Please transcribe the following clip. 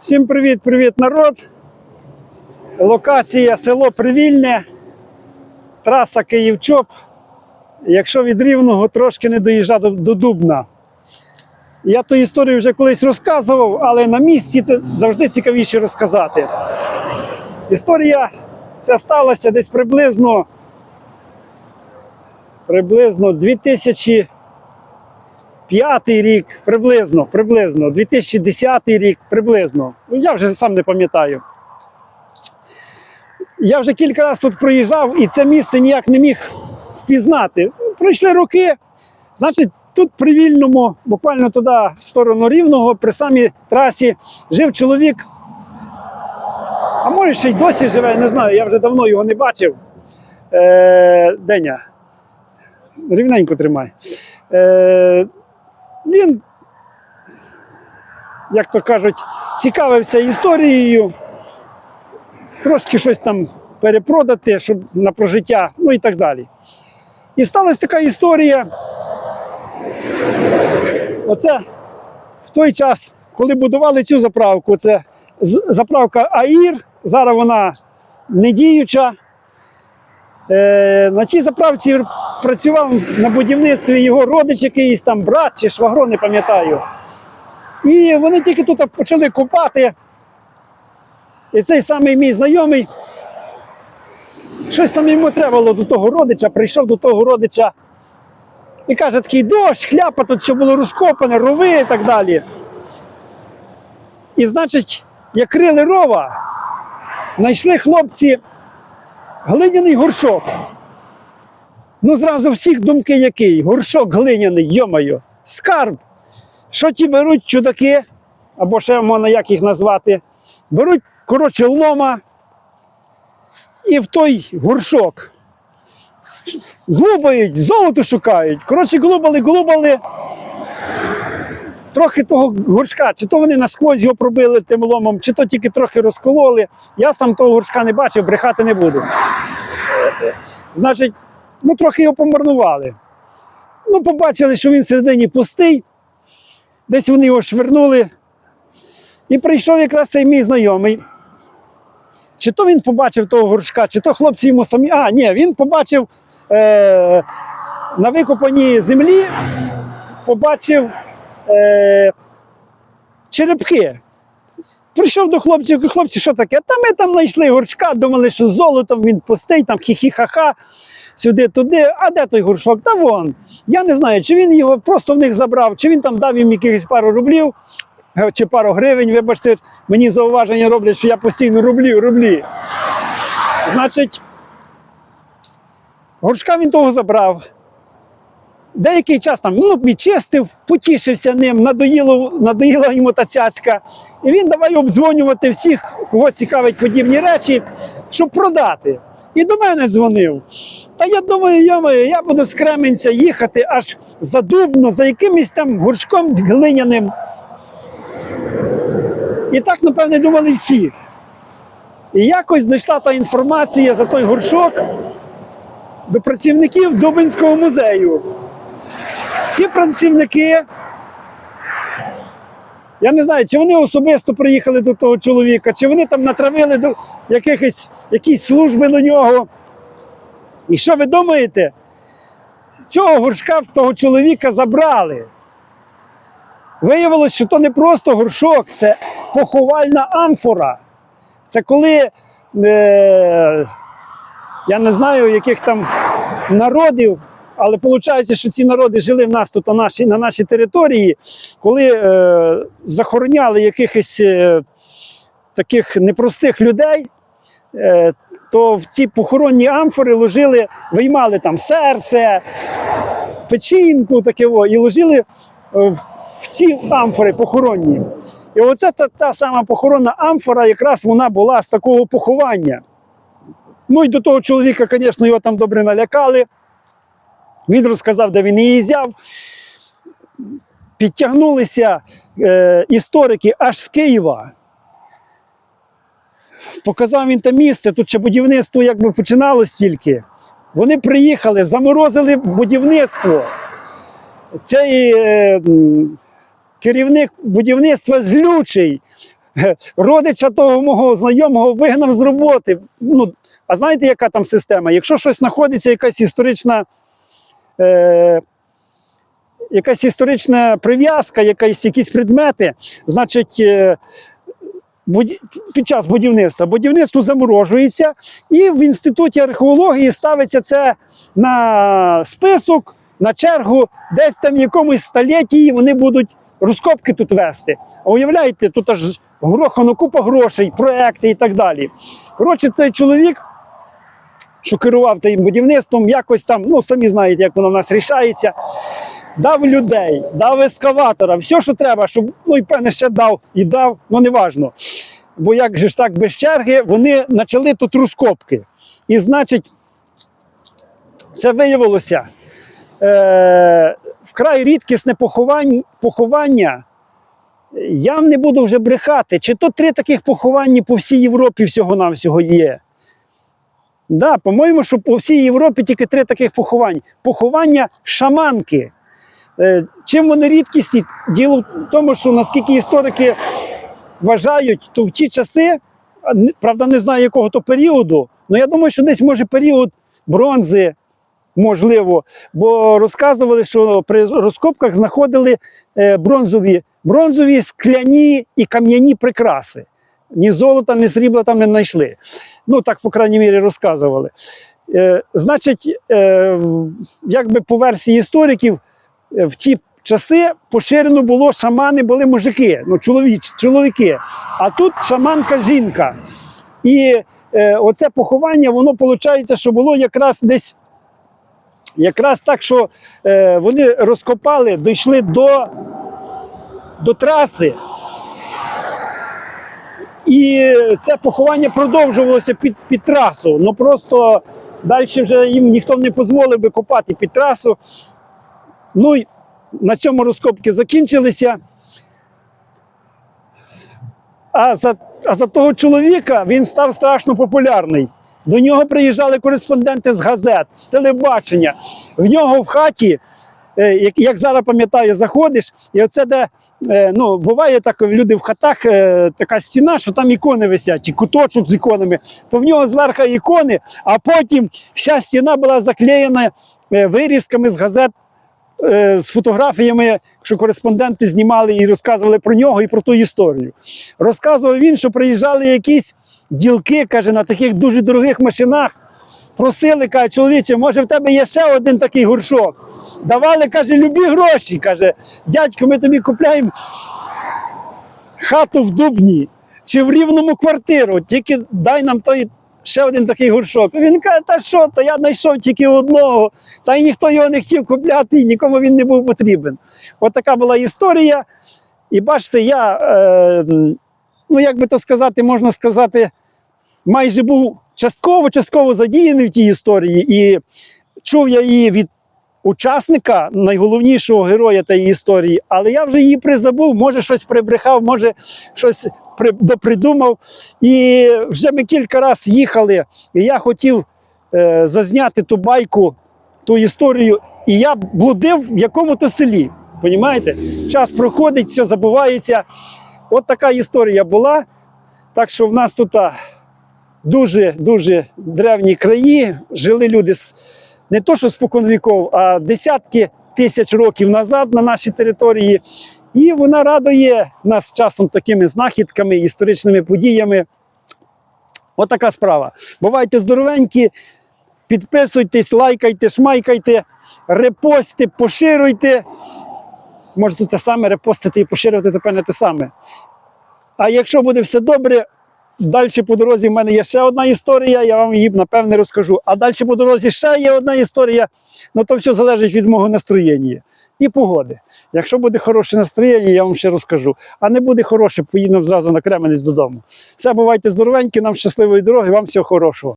Всім привіт, привіт, народ. Локація село Привільне, траса Київ-Чоп. Якщо від Рівного трошки не доїжджати до, Дубна. Я ту історію вже колись розказував, але на місці завжди цікавіше розказати. Історія ця сталася десь приблизно, приблизно 2005 рік, приблизно, приблизно, 2010 рік, приблизно. Ну, я вже сам не пам'ятаю. Я вже кілька разів тут проїжджав і це місце ніяк не міг впізнати. Пройшли роки, значить, тут при вільному, буквально туди, в сторону Рівного, при самій трасі, жив чоловік. А може ще й досі живе, не знаю, я вже давно його не бачив. Е, Деня, рівненько тримай. Е, він, як то кажуть, цікавився історією, трошки щось там перепродати, щоб на прожиття, ну і так далі. І сталася така історія. Оце в той час, коли будували цю заправку, це заправка АІР, зараз вона не діюча. На цій заправці працював на будівництві його родич, якийсь там брат чи швагро, не пам'ятаю. І вони тільки тут почали копати. І цей самий мій знайомий, щось там йому треба було до того родича, прийшов до того родича і каже, такий дощ, хляпа, тут все було розкопане, рови і так далі. І значить, як рили рова, знайшли хлопці глиняний горшок. Ну, зразу всіх думки який? Горшок глиняний, йомайо, скарб. Що ті беруть чудаки, або ще можна як їх назвати, беруть, коротше, лома і в той горшок. Глубають, золото шукають. Коротше, глубали, глубали. Трохи того горшка, чи то вони насквозь його пробили тим ломом, чи то тільки трохи розкололи. Я сам того горшка не бачив, брехати не буду. Значить, ну трохи його помарнували. Ну, побачили, що він всередині пустий. Десь вони його швирнули. І прийшов якраз цей мій знайомий. Чи то він побачив того горшка, чи то хлопці йому самі. А, ні, він побачив е, на викопаній землі, побачив е, черепки. Прийшов до хлопців, каже, хлопці, що таке? Та ми там знайшли горшка, думали, що з золотом він пустий, там хі-хі-ха-ха, сюди-туди. А де той горшок? Та вон. Я не знаю, чи він його просто в них забрав, чи він там дав їм якихось пару рублів, е, чи пару гривень. Вибачте, мені зауваження роблять, що я постійно рублі, рублі. Значить, горшка він того забрав. Деякий час там ну, відчистив, потішився ним, надоїло, надоїла йому та цяцька. І він давай обдзвонювати всіх, кого цікавить подібні речі, щоб продати. І до мене дзвонив. Та я думаю, йомаю, я буду з Кременця їхати аж за Дубно, за якимось там горшком глиняним. І так, напевне, думали всі. І якось дійшла та інформація за той горшок до працівників Дубинського музею. Ті працівники, я не знаю, чи вони особисто приїхали до того чоловіка, чи вони там натравили до якихось, якісь служби до нього. І що ви думаєте? Цього горшка в того чоловіка забрали. Виявилось, що то не просто горшок, це поховальна амфора. Це коли е, я не знаю, яких там народів, але виходить, що ці народи жили в нас тут на нашій, на нашій території, коли е, захороняли якихось е, таких непростих людей, е, то в ці похоронні амфори ложили, виймали там серце, печінку, таке, о, і ложили е, в, в ці амфори похоронні. І оце та, та сама похоронна амфора, якраз вона була з такого поховання. Ну і до того чоловіка, звісно, його там добре налякали. Він розказав, де він її взяв. Підтягнулися е, історики аж з Києва. Показав він те місце, тут ще будівництво якби починалось тільки. Вони приїхали, заморозили будівництво. Цей е, керівник будівництва злючий родича того мого знайомого вигнав з роботи. Ну, а знаєте, яка там система? Якщо щось знаходиться, якась історична. Е, Якась історична прив'язка, якась, якісь предмети, значить, е, під час будівництва будівництво заморожується, і в інституті археології ставиться це на список, на чергу, десь там в якомусь столітті вони будуть розкопки тут вести. А уявляєте, тут аж грохано купа грошей, проекти і так далі. Коротше, цей чоловік, що керував тим будівництвом, якось там, ну самі знаєте, як воно в нас рішається. Дав людей, дав ескаватора, все, що треба, щоб ну і певне ще дав і дав, ну неважно. Бо як же ж так без черги, вони почали тут розкопки. І значить, це виявилося е, вкрай рідкісне поховання, поховання. Я не буду вже брехати, чи то три таких поховання по всій Європі всього-навсього є. Да, по-моєму, що по всій Європі тільки три таких поховання. Поховання шаманки. Е, чим вони рідкісні? Діло в тому, що наскільки історики вважають, то в ті часи, правда, не знаю якого то періоду, але я думаю, що десь може період бронзи, можливо, бо розказували, що при розкопках знаходили е, бронзові, бронзові скляні і кам'яні прикраси. Ні золота, ні срібла там не знайшли. Ну, так, по крайній мірі, розказували. Е, значить, е, якби по версії істориків, е, в ті часи поширено було шамани, були мужики, ну, чоловіч, чоловіки. А тут шаманка жінка. І е, оце поховання, воно виходить, що було якраз десь. Якраз так, що е, вони розкопали, дійшли до, до траси. І це поховання продовжувалося під, під трасу. Ну просто далі вже їм ніхто не дозволив би копати під трасу. Ну і на цьому розкопки закінчилися. А за, а за того чоловіка він став страшно популярний. До нього приїжджали кореспонденти з газет, з телебачення. В нього в хаті, е, як, як зараз пам'ятаю, заходиш, і оце де. Е, Ну, буває так, люди в хатах е, така стіна, що там ікони висять, чи куточок з іконами, то в нього зверху ікони, а потім вся стіна була заклеєна е, вирізками з газет з фотографіями, що кореспонденти знімали і розказували про нього і про ту історію. Розказував він, що приїжджали якісь ділки, каже, на таких дуже дорогих машинах. Просили, каже, чоловіче, може в тебе є ще один такий горшок. Давали, каже, любі гроші. Каже, дядько, ми тобі купляємо хату в Дубні чи в рівному квартиру, тільки дай нам той ще один такий горшок. Він каже, та що, то я знайшов тільки одного, та й ніхто його не хотів купляти, і нікому він не був потрібен. От така була історія. І бачите, я, е, ну як би то сказати, можна сказати, майже був частково, частково задіяний в тій історії, і чув я її від учасника, найголовнішого героя тієї історії, але я вже її призабув, може щось прибрехав, може щось допридумав. І вже ми кілька разів їхали, і я хотів е, зазняти ту байку, ту історію, і я блудив в якому-то селі. Понімаєте? Час проходить, все забувається. От така історія була. Так що в нас тут дуже-дуже древні краї. Жили люди з, не то, що спокон віков, а десятки тисяч років назад на нашій території. І вона радує нас часом такими знахідками, історичними подіями. Отака справа. Бувайте здоровенькі, підписуйтесь, лайкайте, шмайкайте, репостите, поширюйте. Можете те саме репостити і поширювати тепер не те саме. А якщо буде все добре, далі по дорозі в мене є ще одна історія, я вам її напевне розкажу. А далі по дорозі ще є одна історія. Ну то все залежить від мого настроєння і погоди. Якщо буде хороше настроєння, я вам ще розкажу. А не буде хороше, поїдемо зразу на Кременець додому. Все, бувайте здоровенькі, нам щасливої дороги, вам всього хорошого.